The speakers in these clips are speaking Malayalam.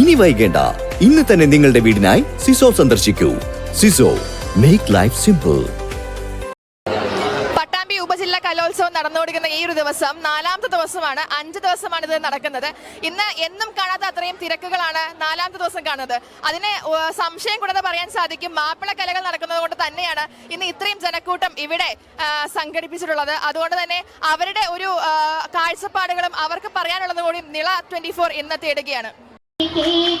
ഇനി വൈകേണ്ട. ഇന്ന് തന്നെ നിങ്ങളുടെ വീടിനായി സിസോ സന്ദർശിക്കൂ. സിസോ മേക്ക് ലൈഫ് സിമ്പിൾ പട്ടാമ്പി ഉപജില്ലാ കലോത്സവം നടന്നുകൊടുക്കുന്ന ഈ ഒരു ദിവസം നാലാമത്തെ ദിവസമാണ്. അഞ്ച് ദിവസമാണ് ഇത് നടക്കുന്നത്. ഇന്ന് എന്നും കാണാത്ത അത്രയും തിരക്കുകളാണ് നാലാമത്തെ ദിവസം കാണുന്നത്. അതിനെ സംശയം കൂടാതെ പറയാൻ സാധിക്കും. മാപ്പിള കലകൾ നടക്കുന്നത് കൊണ്ട് തന്നെയാണ് ഇന്ന് ഇത്രയും ജനക്കൂട്ടം ഇവിടെ സംഘടിപ്പിച്ചിട്ടുള്ളത്. അതുകൊണ്ട് തന്നെ അവരുടെ ഒരു കാഴ്ചപ്പാടുകളും അവർക്ക് പറയാനുള്ളത് കൂടി നിള ട്വന്റി ഫോർ ഇന്ന് തേടുകയാണ്. 一滴一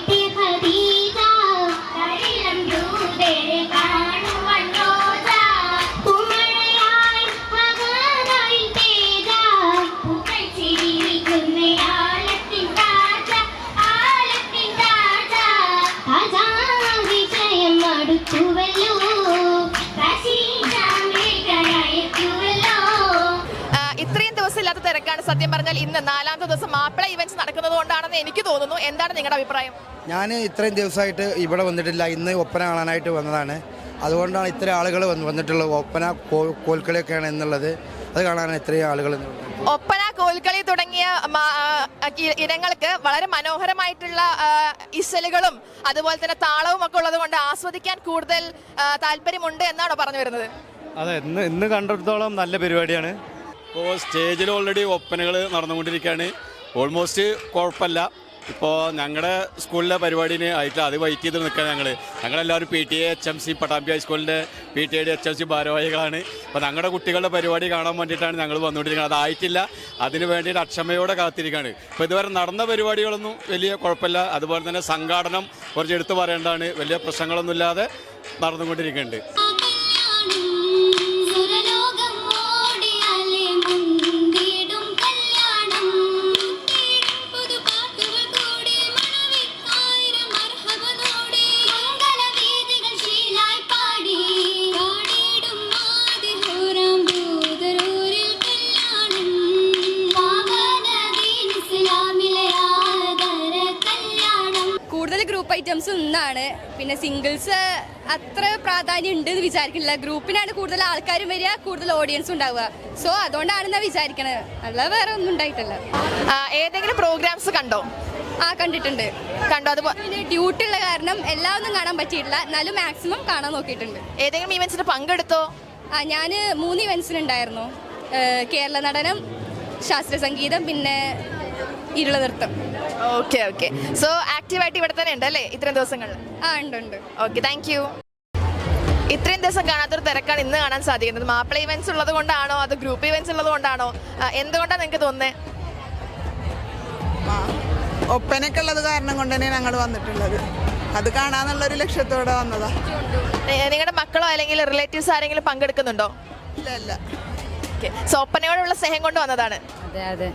ഇല്ലാത്ത സത്യം പറഞ്ഞാൽ ഇന്ന് നാലാമത്തെ ദിവസം മാപ്പിള ഇവന്റ്സ് നടക്കുന്നത് കൊണ്ടാണെന്ന് എനിക്ക് തോന്നുന്നു. എന്താണ് നിങ്ങളുടെ അഭിപ്രായം? ഞാൻ ഇത്രയും ദിവസമായിട്ട് ഇവിടെ വന്നിട്ടില്ല. ഇന്ന് ഒപ്പന കാണാനായിട്ട് വന്നതാണ്. അതുകൊണ്ടാണ് ഇത്രയും ആളുകൾ വന്ന് വന്നിട്ടുള്ളത്. ഒപ്പന കോൽക്കളിയൊക്കെയാണ് എന്നുള്ളത്. അത് കാണാനാണ് ഇത്രയും ആളുകൾ ഒപ്പന കോൽക്കളി തുടങ്ങിയ ഇനങ്ങൾക്ക് വളരെ മനോഹരമായിട്ടുള്ള ഇസലുകളും അതുപോലെ തന്നെ താളവും ഒക്കെ ഉള്ളത് കൊണ്ട് ആസ്വദിക്കാൻ കൂടുതൽ താല്പര്യമുണ്ട് എന്നാണോ പറഞ്ഞു വരുന്നത്? അതെ ഇന്ന് ഇന്ന് കണ്ടിടത്തോളം നല്ല പരിപാടിയാണ്. ഇപ്പോൾ സ്റ്റേജിൽ ഓൾറെഡി ഒപ്പനകൾ നടന്നുകൊണ്ടിരിക്കുകയാണ്. ഓൾമോസ്റ്റ് കുഴപ്പമില്ല. ഇപ്പോൾ ഞങ്ങളുടെ സ്കൂളിലെ പരിപാടിന് ആയിട്ട് അത് വെയിറ്റ് ചെയ്ത് നിൽക്കുക ഞങ്ങൾ ഞങ്ങളെല്ലാവരും P T A H M C Pattambi ഹൈസ്കൂളിന്റെ P T എയുടെ എച്ച് എം സി ഭാരവാഹികളാണ്. അപ്പോൾ ഞങ്ങളുടെ കുട്ടികളുടെ പരിപാടി കാണാൻ വേണ്ടിയിട്ടാണ് ഞങ്ങൾ വന്നുകൊണ്ടിരിക്കുന്നത്. അതായിട്ടില്ല അതിന് വേണ്ടിയിട്ട് അക്ഷമയോടെ കാത്തിരിക്കുകയാണ്. ഇപ്പോൾ ഇതുവരെ നടന്ന പരിപാടികളൊന്നും വലിയ കുഴപ്പമില്ല. അതുപോലെ തന്നെ സംഘാടനം കുറച്ച് എടുത്തു പറയേണ്ടതാണ്. വലിയ പ്രശ്നങ്ങളൊന്നുമില്ലാതെ നടന്നുകൊണ്ടിരിക്കുന്നുണ്ട്. ഗ്രൂപ്പ് ഐറ്റംസ് ഒന്നാണ് പിന്നെ സിംഗിൾസ് അത്ര പ്രാധാന്യം ഉണ്ട് എന്ന് വിചാരിക്കുന്നില്ല. ഗ്രൂപ്പിനാണ് കൂടുതൽ ആൾക്കാരും വരിക കൂടുതൽ ഓഡിയൻസ് ഉണ്ടാവുക. സോ അതുകൊണ്ടാണെന്നാ വിചാരിക്കണത്. അല്ല വേറെ ഒന്നും ഉണ്ടായിട്ടില്ല. ഏതെങ്കിലും പ്രോഗ്രാംസ് കണ്ടോ? ആ കണ്ടിട്ടുണ്ട്. കണ്ടോ? അതുപോലെ ഡ്യൂട്ടി ഉള്ള കാരണം എല്ലാം ഒന്നും കാണാൻ പറ്റിയിട്ടില്ല. എന്നാലും മാക്സിമം കാണാൻ നോക്കിയിട്ടുണ്ട്. ഏതെങ്കിലും ഇവന്റ്സിന് പങ്കെടുത്തോ? ആ ഞാൻ മൂന്ന് ഇവൻസിനുണ്ടായിരുന്നു കേരള നടനം ശാസ്ത്രീയ സംഗീതം പിന്നെ ഇരുള നൃത്തം ഓക്കെ ഓക്കെ സോ ആക്റ്റീവായിട്ട് ഇവിടെ തന്നെ ഉണ്ട് അല്ലേ? ഇത്രയും ദിവസങ്ങളിൽ? ആ ഉണ്ട് ഉണ്ട്. ഓക്കെ താങ്ക് യു ഇത്രയും ദിവസം കാണാത്തൊരു തിരക്കാണ് ഇന്ന് കാണാൻ സാധിക്കുന്നത്. മാപ്പിള ഇവന്റ്സ് ഉള്ളത് കൊണ്ടാണോ? അത് ഗ്രൂപ്പ് ഇവന്റ്സ് ഉള്ളത് കൊണ്ടാണോ? എന്തുകൊണ്ടാണ് നിങ്ങൾക്ക് തോന്നുന്നത് ഒപ്പനൊക്കെ ഉള്ളത് കാരണം കൊണ്ട് തന്നെ ഞങ്ങൾ വന്നിട്ടുള്ളത്. അത് കാണാന്നുള്ളൊരു ലക്ഷ്യത്തോടെ വന്നതാ. നിങ്ങളുടെ മക്കളോ അല്ലെങ്കിൽ റിലേറ്റീവ്സ് ആരെങ്കിലും പങ്കെടുക്കുന്നുണ്ടോ? ഇല്ല ഇല്ല. ഓക്കെ സോ ഒപ്പനയോടുള്ള സ്നേഹം കൊണ്ട് വന്നതാണ്. അതെ അതെ.